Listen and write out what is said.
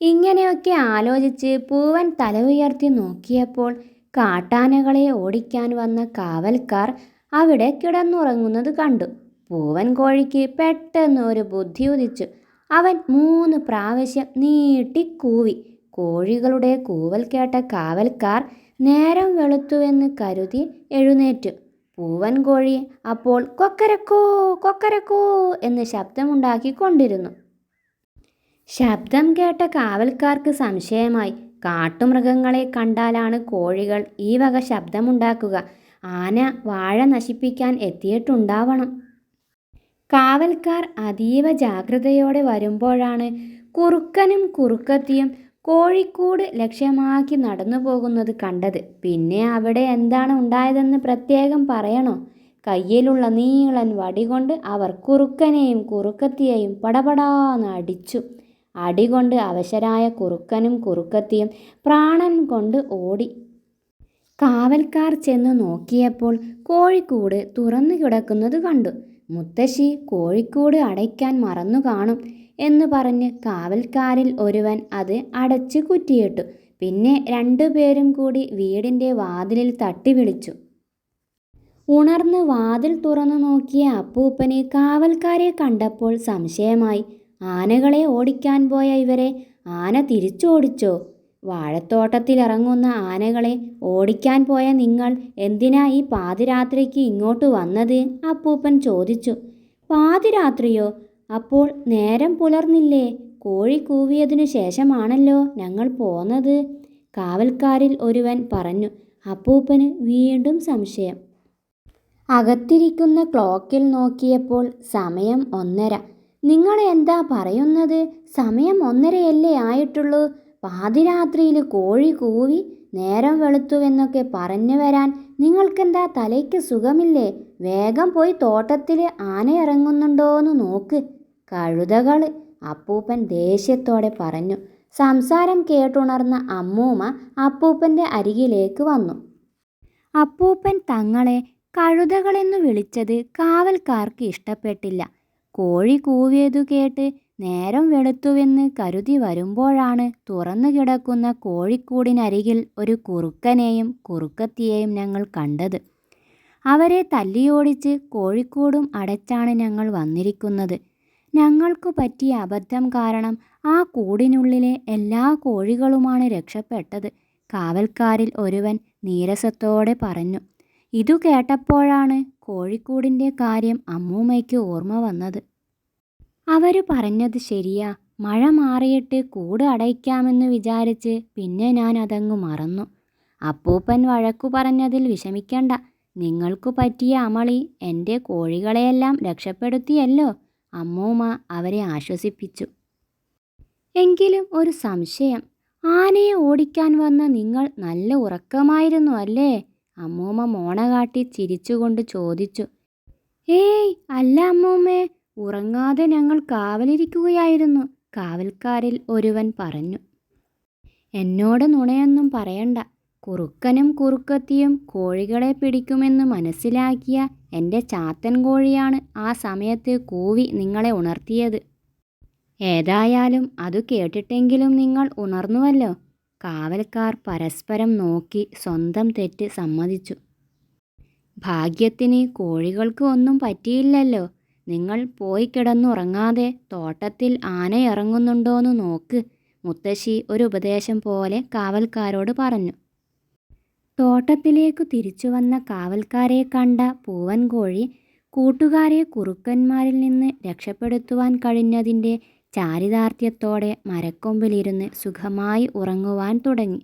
ഇങ്ങനെയൊക്കെ ആലോചിച്ച് പൂവൻ തല ഉയർത്തി നോക്കിയപ്പോൾ കാട്ടാനകളെ ഓടിക്കാൻ വന്ന കാവൽക്കാർ അവിടെ കിടന്നുറങ്ങുന്നത് കണ്ടു. പൂവൻ കോഴിക്ക് പെട്ടെന്ന് ഒരു ബുദ്ധി ഉദിച്ചു. അവൻ മൂന്ന് പ്രാവശ്യം നീട്ടി കൂവി. കോഴികളുടെ കൂവൽ കേട്ട കാവൽക്കാർ നേരം വെളുത്തുവെന്ന് കരുതി എഴുന്നേറ്റു. പൂവൻ കോഴി അപ്പോൾ കൊക്കരക്കോ കൊക്കരക്കോ എന്ന് ശബ്ദമുണ്ടാക്കിക്കൊണ്ടിരുന്നു ശബ്ദം കേട്ട കാവൽക്കാർക്ക് സംശയമായി. കാട്ടുമൃഗങ്ങളെ കണ്ടാലാണ് കോഴികൾ ഈ വക ശബ്ദമുണ്ടാക്കുക. ആന വാഴ നശിപ്പിക്കാൻ എത്തിയിട്ടുണ്ടാവണം. കാവൽക്കാർ അതീവ ജാഗ്രതയോടെ വരുമ്പോഴാണ് കുറുക്കനും കുറുക്കത്തിയും കോഴിക്കൂട് ലക്ഷ്യമാക്കി നടന്നു പോകുന്നത് കണ്ടത്. പിന്നെ അവിടെ എന്താണ് ഉണ്ടായതെന്ന് പ്രത്യേകം പറയണോ? കയ്യിലുള്ള നീളൻ വടികൊണ്ട് അവർ കുറുക്കനെയും കുറുക്കത്തിയെയും പടപടാന്ന് അടിച്ചു. അടികൊണ്ട് അവശരായ കുറുക്കനും കുറുക്കത്തിയും പ്രാണൻ കൊണ്ട് ഓടി. കാവൽക്കാർ ചെന്ന് നോക്കിയപ്പോൾ കോഴിക്കൂട് തുറന്നു കിടക്കുന്നത് കണ്ടു. മുത്തശ്ശി കോഴിക്കൂട് അടയ്ക്കാൻ മറന്നു കാണും എന്ന് പറഞ്ഞ് കാവൽക്കാരിൽ ഒരുവൻ അത് അടച്ച് കുറ്റിയിട്ടു. പിന്നെ രണ്ടുപേരും കൂടി വീടിന്റെ വാതിലിൽ തട്ടി വിളിച്ചു. ഉണർന്ന് വാതിൽ തുറന്നു നോക്കിയ അപ്പൂപ്പന് കാവൽക്കാരെ കണ്ടപ്പോൾ സംശയമായി ആനകളെ ഓടിക്കാൻ പോയ ഇവരെ ആന തിരിച്ചോടിച്ചോ? വാഴത്തോട്ടത്തിലിറങ്ങുന്ന ആനകളെ ഓടിക്കാൻ പോയ നിങ്ങൾ എന്തിനാ ഈ പാതിരാത്രിക്ക് ഇങ്ങോട്ട് വന്നത്? അപ്പൂപ്പൻ ചോദിച്ചു. പാതിരാത്രിയോ? അപ്പോൾ നേരം പുലർന്നില്ലേ. കോഴി കൂവിയതിനു ശേഷമാണല്ലോ ഞങ്ങൾ പോന്നത്. കാവൽക്കാരിൽ ഒരുവൻ പറഞ്ഞു. അപ്പൂപ്പന് വീണ്ടും സംശയം. അകത്തിരിക്കുന്ന ക്ലോക്കിൽ നോക്കിയപ്പോൾ സമയം ഒന്നര. നിങ്ങൾ എന്താ പറയുന്നത്? സമയം ഒന്നരയല്ലേ ആയിട്ടുള്ളൂ. പാതിരാത്രിയിൽ കോഴി കൂവി നേരം വെളുത്തുവെന്നൊക്കെ പറഞ്ഞു വരാൻ നിങ്ങൾക്കെന്താ തലയ്ക്ക് സുഖമില്ലേ? വേഗം പോയി തോട്ടത്തിൽ ആന ഇറങ്ങുന്നുണ്ടോയെന്ന് നോക്ക്. കഴുതകൾ അപ്പൂപ്പൻ ദേഷ്യത്തോടെ പറഞ്ഞു. സംസാരം കേട്ടുണർന്ന അമ്മൂമ്മ അപ്പൂപ്പന്റെ അരികിലേക്ക് വന്നു. അപ്പൂപ്പൻ തങ്ങളെ കഴുതകളെന്ന് വിളിച്ചത് കാവൽക്കാർക്ക് ഇഷ്ടപ്പെട്ടില്ല. കോഴി കൂവിയതു കേട്ട് നേരം വെളുത്തുവെന്ന് കരുതി വരുമ്പോഴാണ് തുറന്നു കിടക്കുന്ന കോഴിക്കൂടിനരികിൽ ഒരു കുറുക്കനെയും കുറുക്കത്തിയെയും ഞങ്ങൾ കണ്ടത്. അവരെ തല്ലിയോടിച്ച് കോഴിക്കൂടും അടച്ചാണ് ഞങ്ങൾ വന്നിരിക്കുന്നത്. ഞങ്ങൾക്കു പറ്റിയ അബദ്ധം കാരണം ആ കൂടിനുള്ളിലെ എല്ലാ കോഴികളുമാണ് രക്ഷപ്പെട്ടത്. കാവൽക്കാരിൽ ഒരുവൻ നീരസത്തോടെ പറഞ്ഞു ഇതു കേട്ടപ്പോഴാണ് കോഴിക്കൂടിന്റെ കാര്യം അമ്മൂമ്മയ്ക്ക് ഓർമ്മ വന്നത്. അവർ പറഞ്ഞത് ശരിയാ മഴ മാറിയിട്ട് കൂട് അടയ്ക്കാമെന്ന് വിചാരിച്ച് പിന്നെ ഞാൻ അതങ്ങ് മറന്നു. അപ്പൂപ്പൻ വഴക്കു പറഞ്ഞതിൽ വിഷമിക്കണ്ട നിങ്ങൾക്കു പറ്റിയ അമളി എന്റെ കോഴികളെയെല്ലാം രക്ഷപ്പെടുത്തിയല്ലോ അമ്മൂമ്മ അവരെ ആശ്വസിപ്പിച്ചു. എങ്കിലും ഒരു സംശയം ആനയെ ഓടിക്കാൻ വന്ന നിങ്ങൾ നല്ല ഉറക്കമായിരുന്നു അല്ലേ? അമ്മൂമ്മ മോണ കാട്ടി ചിരിച്ചുകൊണ്ട് ചോദിച്ചു. ഏയ് അല്ല അമ്മൂമ്മേ ഉറങ്ങാതെ ഞങ്ങൾ കാവലിരിക്കുകയായിരുന്നു കാവൽക്കാരിൽ ഒരുവൻ പറഞ്ഞു. എന്നോട് നുണയൊന്നും പറയണ്ട. കുറുക്കനും കുറുക്കത്തിയും കോഴികളെ പിടിക്കുമെന്ന് മനസ്സിലാക്കിയ എന്റെ ചാത്തൻ കോഴിയാണ് ആ സമയത്ത് കൂവി നിങ്ങളെ ഉണർത്തിയത്. ഏതായാലും അത് കേട്ടിട്ടെങ്കിലും നിങ്ങൾ ഉണർന്നുവല്ലോ. കാവൽക്കാർ പരസ്പരം നോക്കി സ്വന്തം തെറ്റ് സമ്മതിച്ചു. ഭാഗ്യത്തിന് കോഴികൾക്ക് ഒന്നും പറ്റിയില്ലല്ലോ. നിങ്ങൾ പോയി കിടന്നുറങ്ങാതെ തോട്ടത്തിൽ ആന ഇറങ്ങുന്നുണ്ടോയെന്ന് നോക്ക്. മുത്തശ്ശി ഒരു ഉപദേശം പോലെ കാവൽക്കാരോട് പറഞ്ഞു. തോട്ടത്തിലേക്ക് തിരിച്ചു വന്ന കാവൽക്കാരെ കണ്ട പൂവൻ കോഴി കൂട്ടുകാരെ കുറുക്കന്മാരിൽ നിന്ന് രക്ഷപ്പെടുത്തുവാൻ കഴിഞ്ഞതിന്റെ ചാരിതാർത്ഥ്യത്തോടെ മരക്കൊമ്പിലിരുന്ന് സുഖമായി ഉറങ്ങുവാൻ തുടങ്ങി.